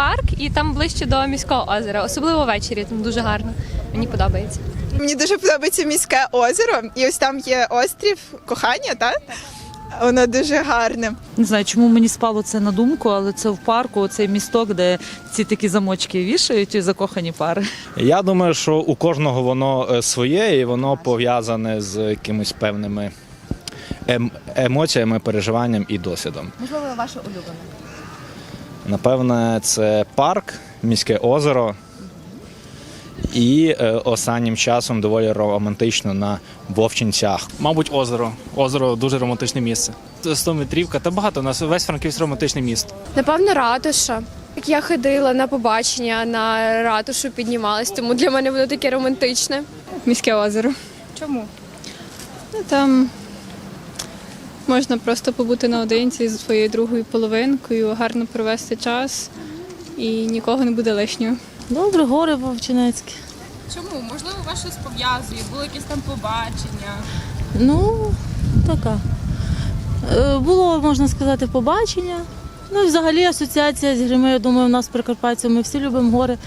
парк, і там ближче до міського озера, особливо ввечері. Там дуже гарно. Мені подобається. Мені дуже подобається міське озеро, і ось там є острів кохання, так? Воно дуже гарне. Не знаю, чому мені спало це на думку, але це в парку, цей місток, де ці такі замочки вішають і закохані пари. Я думаю, що у кожного воно е, своє і воно пов'язане з якимись певними ем- емоціями, переживанням і досвідом. Можливо, ваше улюблене. Напевне, це парк, міське озеро. І е, останнім часом доволі романтично на Вовчинцях. Мабуть, озеро. Озеро дуже романтичне місце. 100 метрівка та багато. У нас весь Франківськ романтичне місто. Напевно, ратуша. Як я ходила на побачення на ратушу, піднімалась, тому для мене воно таке романтичне. Міське озеро. Чому? Ну, Там можна просто побути наодинці зі своєю другою половинкою, гарно провести час і нікого не буде лишнього. Добре, гори Вовчинецькі. Чому? Можливо, вас щось пов'язує, були якісь там побачення. Ну, така. Е, Було, можна сказати, побачення. Ну і взагалі асоціація з грими, я думаю, у нас Прикарпаття, ми всі любимо гори.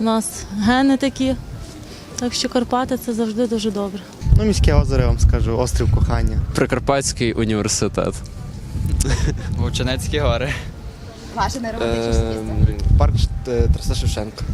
У нас гени такі. Так що Карпати це завжди дуже добре. Ну, міське озеро, я вам скажу, острів кохання. Прикарпатський університет. Вовчинецькі гори. Ваше найромантичніше місце. Парк Тараса Шевченка.